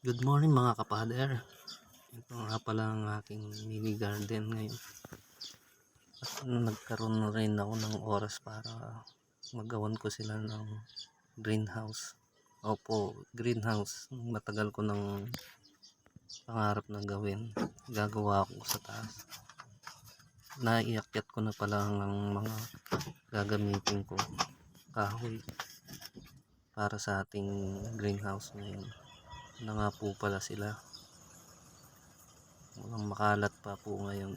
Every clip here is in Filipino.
Good morning mga kapader. Ito nga pala ang aking mini garden ngayon. At nagkaroon na rin ako ng oras para magawan ko sila ng greenhouse. Opo, greenhouse. Matagal ko ng pangarap na gawin. Gagawa ko sa taas. Naiakyat ko na pala ng mga gagamitin ko. Kahoy. Para sa ating greenhouse ngayon na nga po pala sila. Walang makalat pa po ngayon.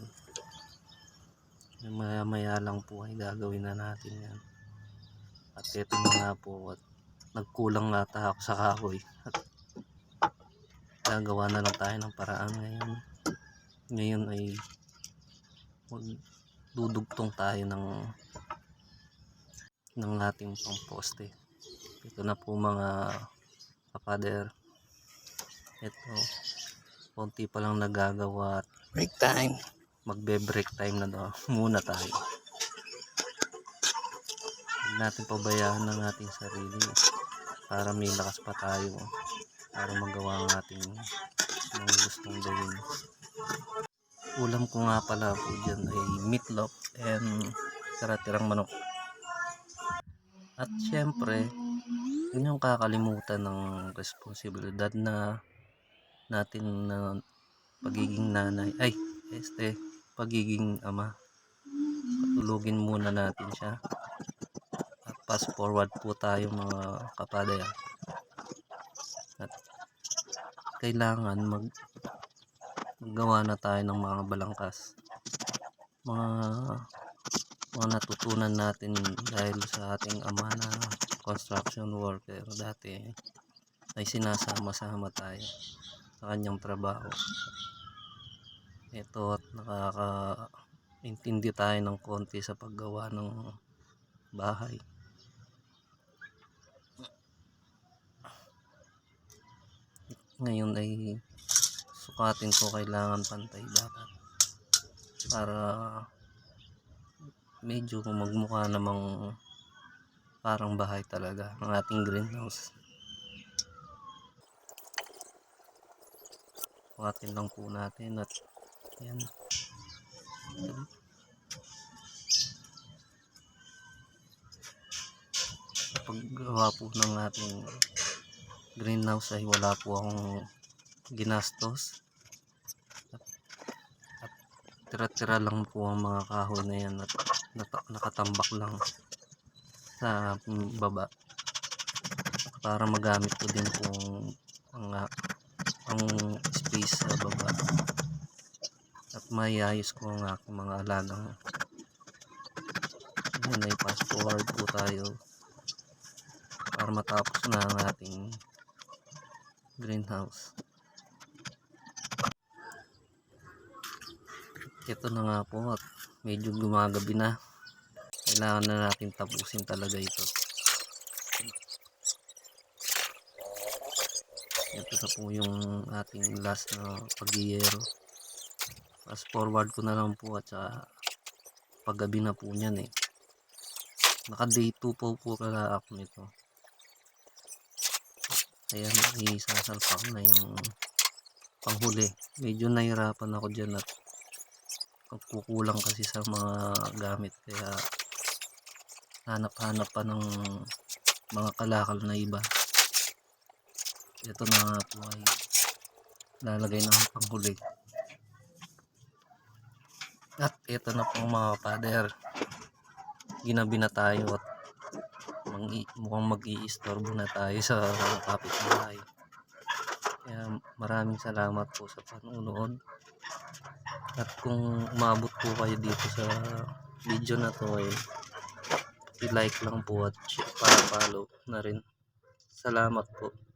Maya maya lang po ay gagawin na natin yan. At ito na nga po at nagkulang nga ako sa kahoy. At gagawa na lang tayo ng paraan ngayon. Ngayon ay dudugtong tayo ng ng ating pangposte. Ito na po mga kapader ito konti pa lang nagagawa Break time. magbe-break time na daw. Muna tayo. Huwag natin pabayaan ng ating sarili. Para may lakas pa tayo. Para magawa ang ating mga gustong gawin. Ulam ko nga pala po dyan ay meatloaf and tira-tirang manok. At syempre yun yung kakalimutan ng responsibilidad na natin na pagiging nanay. Ay este pagiging ama. Patulugin muna natin siya. At fast forward po tayo mga kapaday at kailangan mag maggawa na tayo ng mga balangkas. Mga mga natutunan natin dahil sa ating ama na construction worker dati ay sinasama-sama tayo sa kanyang trabaho. Ito at nakaka-intindi tayo ng konti sa paggawa ng bahay. Ngayon ay sukatin ko kailangan pantay dapat para medyo magmukha namang parang bahay talaga ang ating greenhouse. Sukatin lang po natin at yan. Paggawa po ng ating greenhouse ay wala po akong ginastos. At, at tira-tira lang po ang mga kahoy na yan at nakatambak lang sa baba para magamit ko din po ang, ang space sa baba at mayayos ko ang aking mga alagang yun ay fast forward po tayo para matapos na ang ating greenhouse. Ito na nga po at medyo gumagabi na. Kailangan na natin tapusin talaga ito. Ito na po yung ating last na pagyero fast forward ko na lang po at saka paggabi na po niyan eh. Naka day 2 po po kala ako nito. Ayan isasalpak na yung panghuli. Medyo nahirapan ako dyan at kukulang kasi sa mga gamit. Kaya hanap-hanap pa ng mga kalakal na iba. Ito na nga po ay lalagay ng panghuli at ito na po mga pader ginabi na tayo at mangi, mukhang mag-iistorbo na tayo sa kapitbahay kaya maraming salamat po sa panunood at kung umabot po kayo dito sa video na to ay i-like lang po at para follow na rin. Salamat po